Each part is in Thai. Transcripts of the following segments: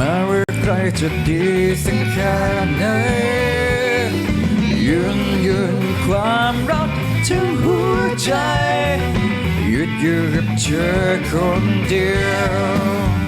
ม้ว่าใครจะดีสักแค่ไหนยืนยืนความรักทั้งหัวใจหยุดอยู่กับเธอคนเดียว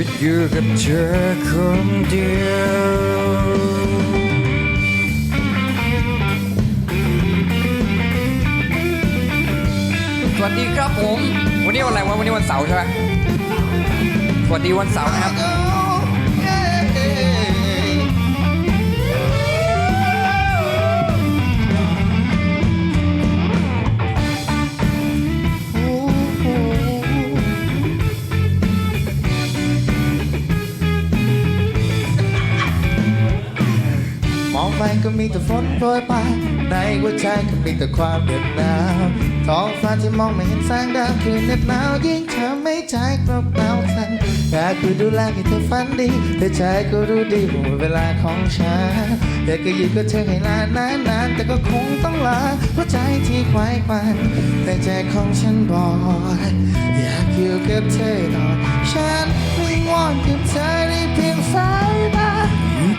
ยุดอยู่กับเธอคนเดียวสวัสดีครับผม วันนี้วันอะไรวะวันนี้วันเสาร์ใช่ไหมสวัสดีวันเสาร์นะครับ มีแต่ฝนโปรยปลายในหัวใจก็มีแต่ความเหน็บหนาวท้องฟ้าที่มองไม่เห็นแสงดาวคืนเหน็บหนาวยิ่งทำให้ใจกระเป๋าสั่นอยากคือดูแลให้เธอฝันดีแต่ใจก็รู้ดีว่าเวลาของฉันอยากจะอยู่กับเธอให้นานนานนานแต่ก็คงต้องลาเพราะใจที่ควายควันแต่ใจของฉันบอกอยากอยู่กับเธอตลอดฉันวิงวอนกับเธอในเพียงสายตา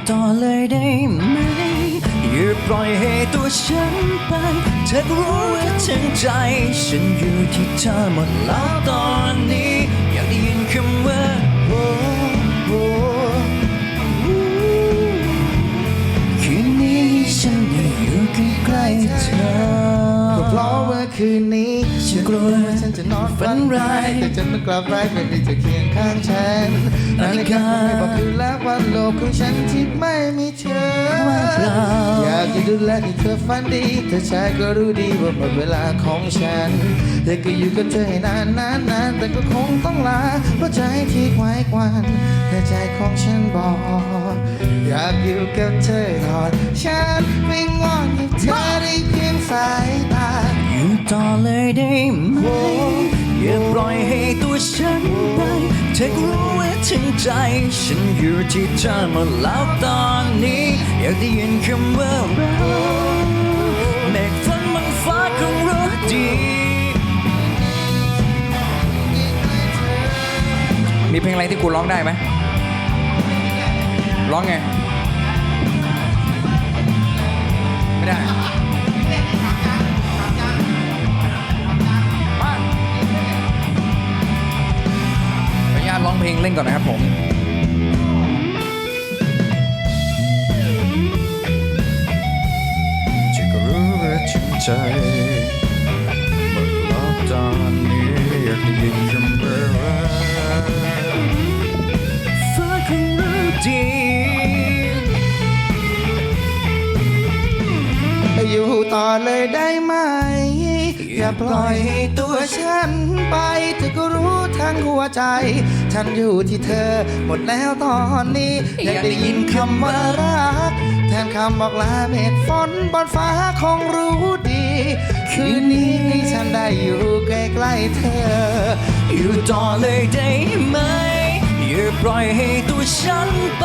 ต่อเลยได้ไหม อย่าปล่อยให้ตัวฉันไปเธอรู้ว่าทั้งใจ ฉันอยู่ที่เธอหมดแล้วตอนนี้ อยากได้ยินคำว่าโอ้โอ้คืนนี้ฉันได้อยู่ใกล้ๆเธอก็เพราะว่าคืนนี้ฉันกลัวว่าฉันจะนอนฝันร้ายแต่ฉันไม่กลับร้ายไม่ได้จะเคียงข้างฉัน ฬิกาไม่บอกคืนแล้ววันโลกของฉันที่ไม่มีเธอว่างเปล่าอยากจะดูแลให้เธอฝันดีแต่ชายก็รู้ดีว่าหมดเวลาของฉันอยากจะอยู่กับเธอให้นานนานนานแต่ก็คงต้องลาเพราะใจที่ควายควันแต่ใจของฉันบอกอยากอยู่กับเธอตลอดฉันวิงวอนให้เธอได้เพียงสายตาอยู่ต่อเลยได้ไหม อย่าปล่อยให้ตัวฉันไปเธอก็รู้ว่าทั้งใจ ฉันอยู่ที่เธอมดแล้วตอนนี้ อยากได้ยินคำว่าเราเมฆฝนบนฟ้าคงรู้ดีมีเพลงอะไรที่กูร้องได้ไหมร้องไง ไม่ได้ เพลงเล่นก่อนนะครับผมจะก็รู้ว่าทั้งใจหมดแล้วตอนนี้อยากได้ยินคำว่ารักฟ้าคงรู้ดีอยู่ต่อเลยได้ไหมอย่า ปล่อยให้ตัวฉันไปเธอก็รู้ทั้งหัวใจ ฉันอยู่ที่เธอหมดแล้วตอนนี้อยากได้ยินคำว่ารัก แทนคำบอกลาเมฆฝนบนฟ้าคงรู้ดี คืนนี้ฉันได้อยู่ใกล้ๆเธอ อยู่ต่อเลยได้ไหม อปล่อยให้ตัวฉันไป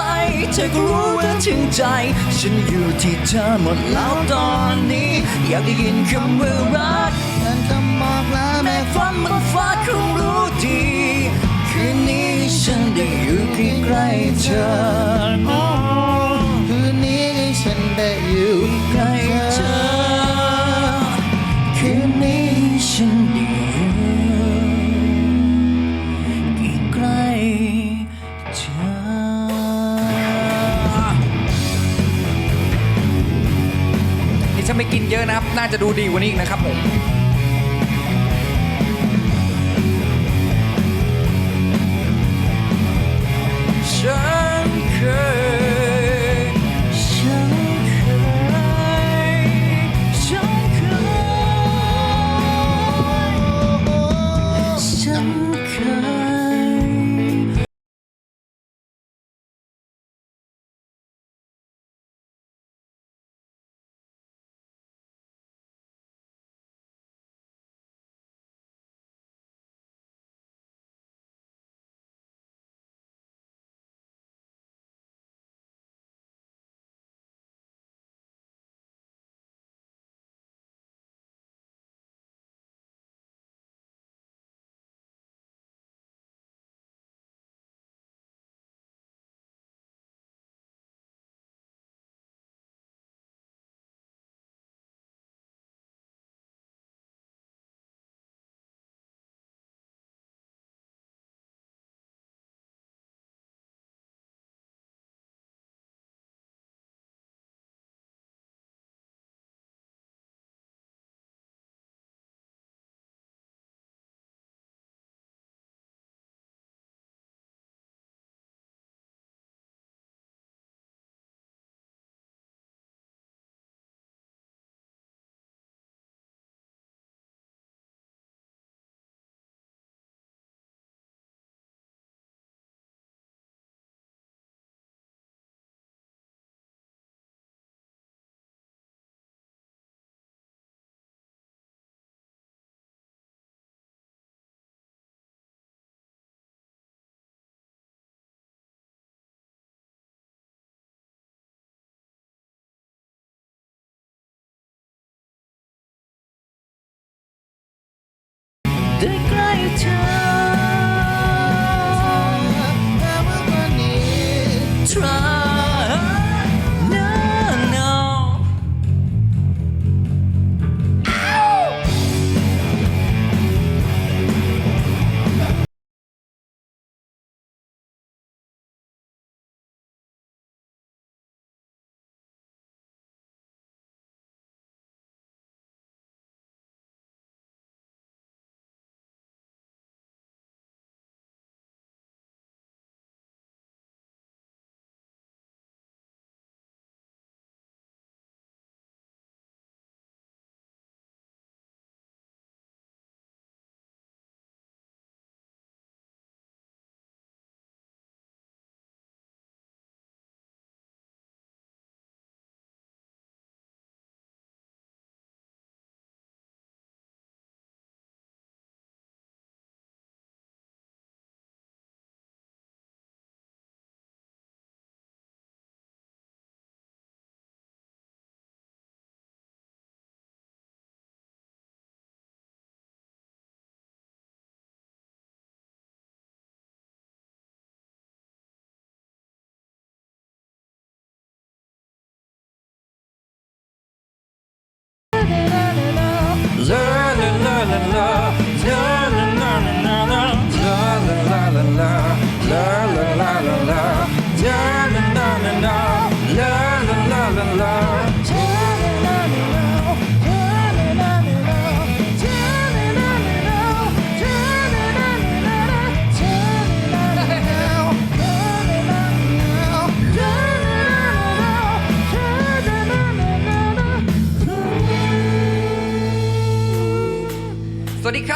เธอก็รู้ว่าถึงใจ ฉันอยู่ที่เธอหมดแล้วตอนนี้ อยากได้ยินคำว่ารักมันคำบอกลาเมแม้ฆฝฝันนมันฟ้าคงรู้ดี คืนนี้ฉันได้อยู่ใกล้ๆเธอาไม่กินเยอะนะครับ น่าจะดูดีกว่านี้อีกนะครับผม ได้ใ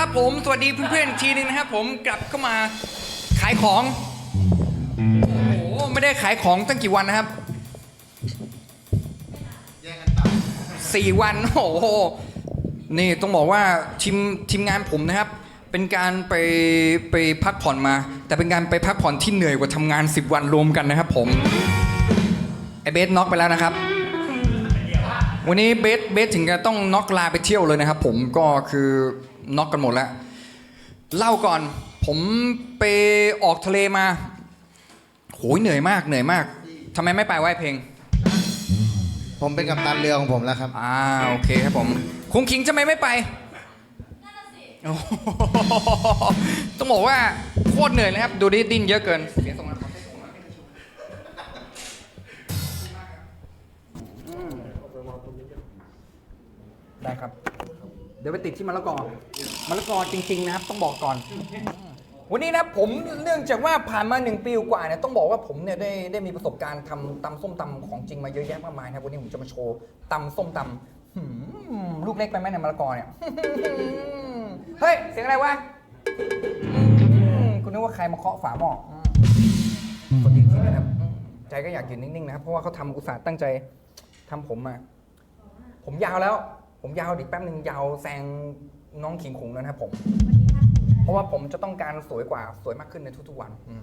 สวัสดีครับผม สวัสดีเพื่อนๆอีกทีนึงนะครับผมกลับเข้ามาขายของ โอ้โหไม่ได้ขายของตั้งกี่วันนะครับสี่วัน โอ้โห นี่ต้องบอกว่าทีมทีมงานผมนะครับ เป็นการไปไปพักผ่อนมา แต่เป็นการไปพักผ่อนที่เหนื่อยกว่าทำงาน 10 วันรวมกันนะครับผม ไอเบสน็อกไปแล้วนะครับ วันนี้เบสเบสถึงกับต้องน็อกลาไปเที่ยวเลยนะครับผมก็คือ น็อกกันหมดแล้วเล่าก่อนผมไปออกทะเลมาโหยเหนื่อยมากเหนื่อยมากทำไมไม่ไปไหว้เพลง ผมเป็นกัปตันเรือของผมแล้วครับ อ่าโอเคครับผมคุ้งคิงทำไมไม่ไปโอ้โหต้องบอกว่าโคตรเหนื่อยเลยครับ ดูดิดิ้นเยอะเกินเสียงส่งมาขอเสียงส่งมาได้ครับเดี๋ยวไปติดที่มะละกอมะละกอจริง ๆ นะครับ ต้องบอกก่อน วันนี้นะผมเนื่องจากว่าผ่านมาหนึ่งปีกว่าเนี่ยต้องบอกว่าผมเนี่ยได้ได้มีประสบการณ์ทำตำส้มตำของจริงมาเยอะแยะมากมายนะครับวันนี้ผมจะมาโชว์ตำส้มตำหืมลูกเล็กไปไหมเนี่ยมะละกอเนี่ยเฮ้ยเสียงอะไรวะคุณนึกว่าใครมาเคาะฝาหม้ออืมกดอีกทีนะครับ ใจก็อยากยืนนิ่งๆนะครับเพราะว่าเขาทำอุตส่าห์ตั้งใจทำผมมา ผมยาวแล้ว ผมยาวอีกแป๊บหนึ่งยาวแซงน้องขิงขุงแล้วนะครับผม เพราะว่าผมจะต้องการสวยกว่าสวยมากขึ้นในทุกๆวันอืม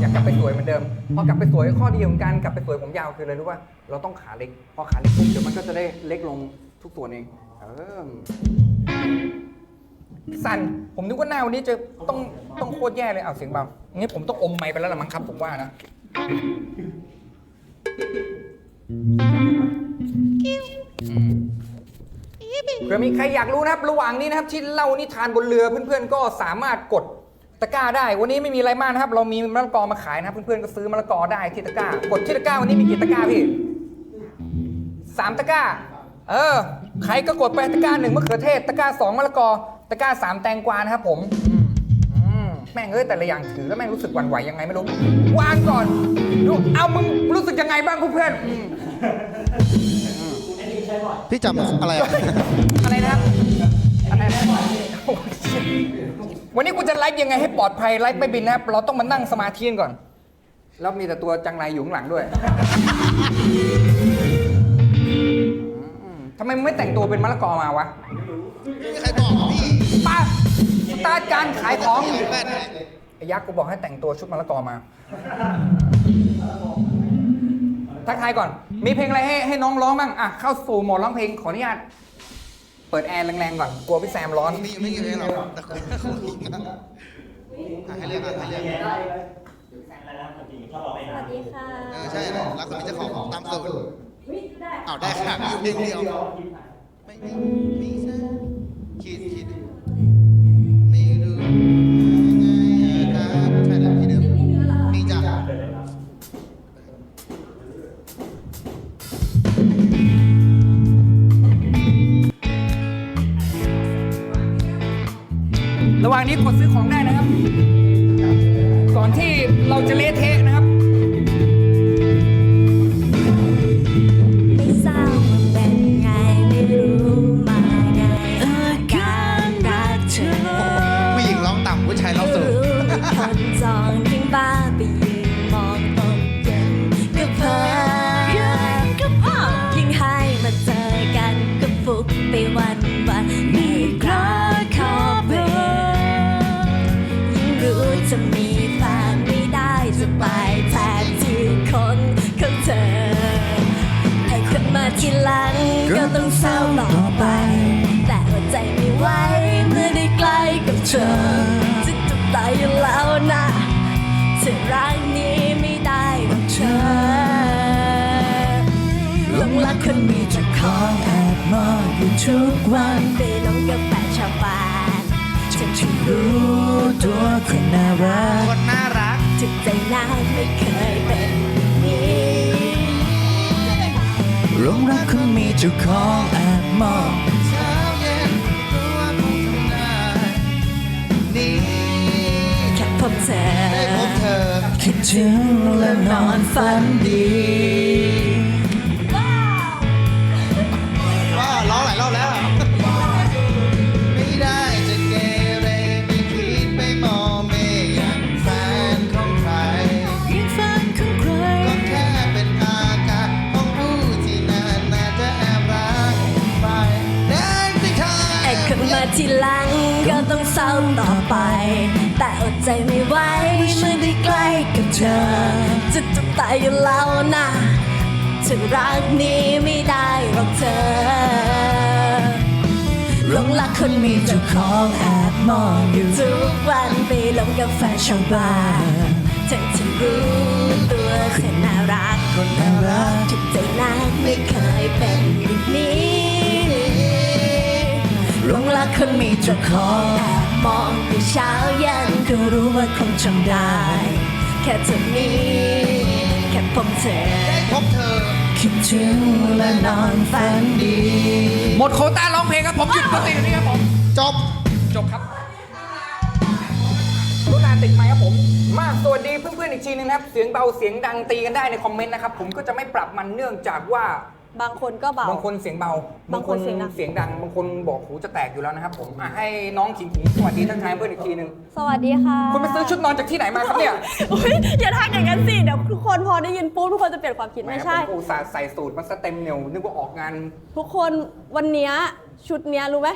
อยากกลับไปสวยเหมือนเดิมพอกลับไปสวยข้อดีของการกลับไปสวยผมยาวคืออะไรรู้ป่ะเราต้องขาเล็กพอขาเล็กปุ๊บเดี๋ยวมันก็จะได้เล็กลงทุกส่วนเองเออสันผมนึกว่าหน้าวันนี้จะต้องต้องโคตรแย่เลยเอาเสียงเบางี้ผมต้องอมไมค์ไปแล้วละมั้งครับผมว่านะ เผื่อมีใครอยากรู้นะครับ ระหว่างนี้นะครับที่เล่านิทานบนเรือเพื่อนๆก็สามารถกดตะกร้าได้ วันนี้ไม่มีอะไรมากนะครับ เรามีมะละกอมาขายนะครับเพื่อนๆก็ซื้อมะละกอได้ที่ตะกร้ากดที่ตะกร้าวันนี้มีกี่ตะกร้าพี่สามตะกร้า เออ ใครก็กดไปตะกร้าหนึ่งมะเขือเทศ ตะกร้าสองมะละกอ ตะกร้าสามแตงกวานะครับผมแม่งเอ้ยแต่ละอย่างถือแล้วแม่งรู้สึกหวั่นไหวยังไงไม่รู้วางก่อนดูเอามึงรู้สึกยังไงบ้างเพื่อนๆ พี่จำอะไรอะอะไรนะครับอะไรนะโอ้ยวันนี้กูจะไลฟ์ยังไงให้ปลอดภัยไลฟ์ไม่บินนะครับเราต้องมานั่งสมาธิกันก่อน แล้วมีแต่ตัวจังไรอยู่ข้างหลังด้วยอืมทำไมมึงไม่แต่งตัวเป็นมะละกอมาวะใครบอกพี่ป้าสตาร์ทการขายของ แม่นไอ้ยักษ์กูบอกให้แต่งตัวชุดมะละกอมา ทักทายก่อน มีเพลงอะไรให้ให้น้องร้องบ้างอะเข้าสู่โหมดร้องเพลงขออนุญาตเปิดแอร์แรงๆก่อนกลัวพี่แซมร้อนมีอยู่ไม่กี่เลงหรอกแต่คุณคุณอะให้เรียกอะให้เรียกสวัสดีค่ะเออใช่รักคนนี้เจะของตามสูตรวิได้อ้าวได้ค่ะมีอยู่เพลงเดียวไม่มีมีสัก ก็ต้องเศร้าต่อไป แต่หัวใจไม่ไหวเมื่อได้ใกล้กับเธอจะจุดตายอยู่แล้วนะเธอรักนี้ไม่ได้หรอกเธอหลงรักคนมีเจ้าของแอบมองอยู่ทุกวันไปหลงกับแฟนชาวบ้านฉันที่รู้ตัวคนน่ารักคนน่ารักถึงใจนายไม่เคยเป็น หลงรักคนมีเจ้าของแอบมองเช้าเย็นรู้ว่าคงทำได้นี่แค่พบเธอได้พบเธอ คิดถึงและนอนฝันดี เศร้าต่อไป แต่อดใจไม่ไหวเมื่อได้ใกล้กับเธอ จะตุกตายอยู่แล้วนะถึงรักนี้ไม่ได้หรอกเธอหลงรักคนมีเจ้าของแอบมองอยู่ทุกวันไปหลงกับแฟนชาวบ้านทั้งที่รู้ตัวคนน่ารักคนน่ารักทุกใจนักไม่เคยเป็นอย่างนี้หลงรักคนมีเจ้าของ มองอยู่เช้ายันก็รู้ว่าคงจำได้ แค่เธอมีแค่ผมเธอได้พบเธอคิคิดถึงและนอนฝันดี หมดโควต้าร้องเพลงครับผมหยุดปกตินี่ครับผม จบ จบครับรุนาติดไหมค์ครับผม มาสวัสดีเพื่อนๆอีกทีนึงนะครับ เสียงเบาเสียงดังตีกันได้ในคอมเมนต์นะครับ ผมก็จะไม่ปรับมันเนื่องจากว่า บางคนก็เบา บางคนเสียงเบา บางคนเสียงดัง เสียงดัง บางคนบอกหูจะแตกอยู่แล้วนะครับผมอะให้น้องขิงขิงสวัสดีทักทายเพื่อนอีกทีนึงสวัสดีค่ะคุณไปซื้อชุดนอนจากที่ไหนมาครับเนี่ยอุ๊ยอย่าทักอย่างนั้นสิเดี๋ยวทุกคนพอได้ยินปุ๊บทุกคนจะเปลี่ยนความคิดไม่ใช่ แหผมอุตส่าห์ใส่สูตรมาซะเต็มเหนียวนึกว่าออกงานทุกคนวันเนี้ยชุดเนี้ยรู้ไหม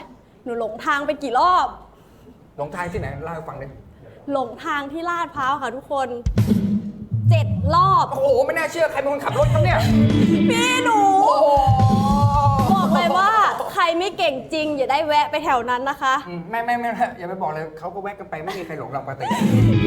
หนูหลงทางไปกี่รอบลงท้ายที่ไหนเล่าให้ฟังเลยหลงทางที่ลาดพร้าวค่ะทุกคนเจ็ดรอบ โอ้โหไม่น่าเชื่อใครเป็นคนขับรถครับเนี่ย พี่หนูโอ้โห บอกเลยว่าใครไม่เก่งจริง อย่าได้แวะไปแถวนั้นนะคะ อืมไม่ไม่ไม่ไม่อย่าไปบอกเลยเขาก็แวะกันไปไม่มีใครหลงเราปกติ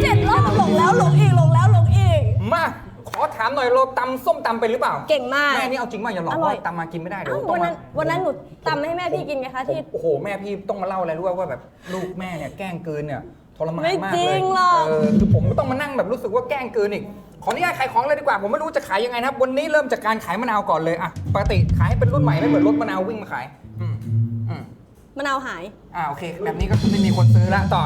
เจ็ดรอบหลงแล้วหลงอีกหลงแล้วหลงอีก มาขอถามหน่อยเราตำส้มตำเป็นหรือเปล่าเก่งมากแม่นี่เอาจริงมากอย่าหลอกอร่อยว่าตำมากินไม่ได้เดี๋ยเอ้าวต้อวังนมานั้นวันนั้นหนูตำให้แม่พี่กินไงคะที่ โอ้โหแม่พี่ต้องมาเล่าอะไรรู้ว่าว่าแบบลูกแม่เนี่ยแกล้งเกินเนี่ยทรมานไม่มากจริเลยงหรอก เออคือผมก็ต้องมานั่งแบบรู้สึกว่าแกล้งเกินอีก ขออนุญาตขายของเลยดีกว่า ผมไม่รู้จะขายยังไงนะครับ วันนี้เริ่มจากการขายมะนาวก่อนเลยอะปกติขายให้เป็นรุ่นใหม่ไม่เหมือนรถมะนาววิ่งมาขาย อืมอืมมะนาวหาย อ่าโอเค แบบนี้ก็ไม่มีคนซื้อละต่อ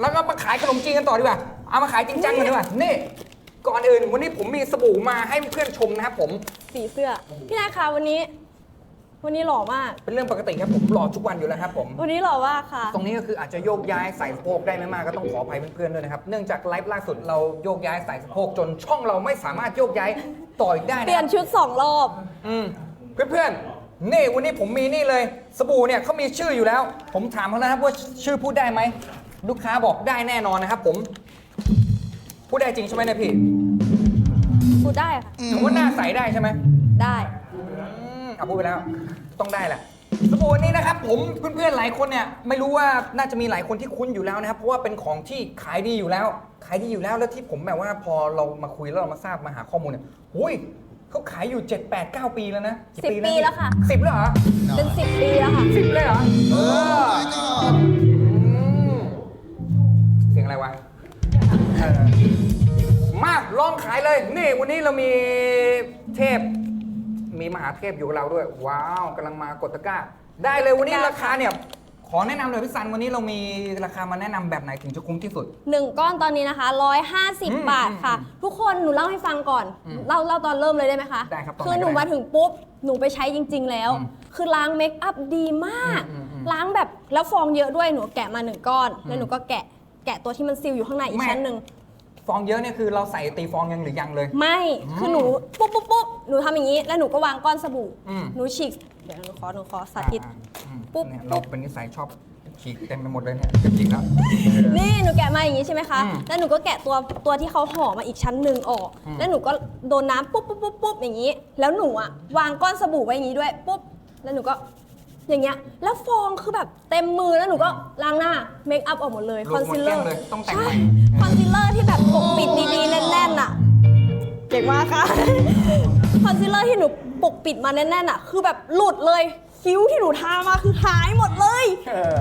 แล้วก็มาขายขนมจีนกันต่อดีกว่า เอามาขายจริงจังกันดีกว่า นี่ ก่อนอื่นวันนี้ผมมีสบู่มาให้เพื่อนชมนะครับผม สีเสื้อ พี่นายคะวันนี้ วันนี้หล่อมาก เป็นเรื่องปกติครับผมหล่อทุกวันอยู่แล้วครับผม วันนี้หล่อมากค่ะ ตรงนี้ก็คืออาจจะโยกย้ายใส่สะโพกได้ไม่มากก็ต้องขออภัยเพื่อนๆด้วยนะครับ เนื่องจากไลฟ์ล่าสุดเราโยกย้ายใส่สะโพกจนช่องเราไม่สามารถโยกย้ายต่ออีกได้เปลี่ยนะนครับชุดสองรอบ อืมเพื่อนๆนี่วันนี้ผมมีนี่เลยสบู่เนี่ยเขามีชื่ออยู่แล้ว ผมถามเขาแล้วนะครับว่าชื่อพูดได้ไหมลูกค้าบอกได้แน่นอนนะครับผม พูดได้จริงใช่ไหมเนะพี่พูดได้ค่ะถือว่าหน้าใสได้ใช่ไหมได้ อืมเอาพูดไปแล้ว ต้องได้แหละสบู่อันนี้นะครับผมเพื่อนๆหลายคนเนี่ยไม่รู้ว่าน่าจะมีหลายคนที่คุ้นอยู่แล้วนะครับเพราะว่าเป็นของที่ขายดีอยู่แล้ว ขายดีอยู่แล้วแล้วที่ผมแบบว่าพอเรามาคุยแล้วเรามาทราบมาหาข้อมูลเนี่ยอุ้ยเขาขายอยู่ 7 8 9 ปีแล้วนะกี่สิบปีแล้วค่ะ สิบแล้วเหรอเป็นสิบปีแล้วค่ะ สิบเลยเหรอเออมเสียงอะไรวะเออมาลองขายเลย นี่วันนี้เรามีเทพ มีมหาเทพอยู่กับเราด้วย ว้าวกำลังมากดตะกร้า ได้เลยวันนี้ราคาเนี่ย ขอแนะนำเลยพี่ซันวันนี้เรามีราคามาแนะนำแบบไหนถึงจะคุ้มที่สุด หนึ่งก้อนตอนนี้นะคะ150อืมบาทค่ะอืมทุกคนหนูเล่าให้ฟังก่อน อืมเล่าเล่าตอนเริ่มเลยได้ไหมคะได้ครับตอนไหนคือหนูก็ได้มาถึงปุ๊บ หนูไปใช้จริง ๆ แล้ว อืมคือล้างเมคอัพดีมาก อืมอืมอืมล้างแบบแล้วฟองเยอะด้วยหนูแกะมาหนึ่งก้อน แล้วหนูก็แกะแกะตัวที่มันซีลอยู่ข้างในอีกไม่ ชั้นหนึ่ง ฟองเยอะเนี่ยคือเราใส่ตีฟองยังหรือยังเลย ไม่ คือหนูปุ๊บปุ๊บปุ๊บหนูทำอย่างนี้ แล้วหนูก็วางก้อนสบู่ อืม หนูฉีก เดี๋ยวหนูขอ หนูขอสาธิตอ่าอืมปุ๊บเนี่ยเราเป็นนิสัยชอบฉีกเต็มไปหมดเลยเนี่ยจะฉีกแล้ว นี่ หนูแกะมาอย่างนี้ใช่ไหมคะ อืมแล้วหนูก็แกะตัวตัวที่เขาห่อมาอีกชั้นหนึ่งออก อืม แล้วหนูก็โดนน้ำปุ๊บปุ๊บปุ๊บปุ๊บอย่างนี้ แล้วหนูอะวางก้อนสบู่ไว้อย่างนี้ด้วย ปุ๊บ แล้วหนูก็ อย่างเงี้ย แล้วฟองคือแบบเต็มมือแล้วหนูก็ล้างหน้าเมคอัพออกหมดเลยรควอนมหมดซีลเลแก้อมร์เลยต้องแต่งใช่ใหม่คอนซีลเลอร์ที่แบบปกปิดดีๆ แน่นๆอะเก่งมากค่ะคอนซีลเลอร์ที่หนูปกปิดมาแน่นๆอะคือแบบหลุดเลยคิ้วที่หนูทามาคือหายหมดเลยเออ